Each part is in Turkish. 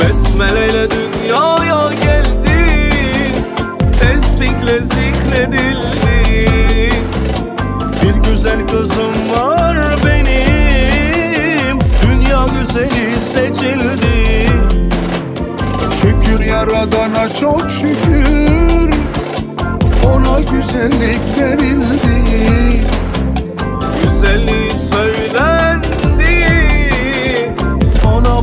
Besmeleyle dünyaya geldi Tesbihle zikredildi Bir güzel kızım var benim. Dünya güzeli seçildi. Şükür yaradana çok şükür. Ona güzellik verildi.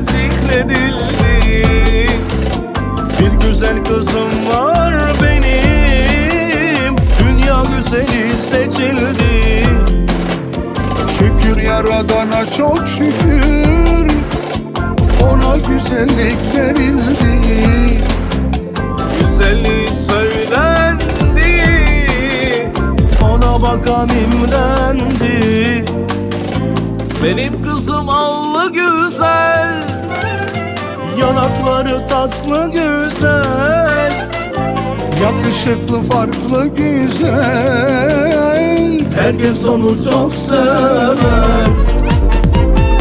Zikredildi. Bir güzel kızım var benim. Dünya güzeli seçildi. Şükür yaradana çok şükür. Ona güzellik verildi. Güzelliği söylendi. Ona bakan imrendi Benim kızım allı güzel tatlı güzel. Yakışıklı farklı güzel. Herkes onu çok sever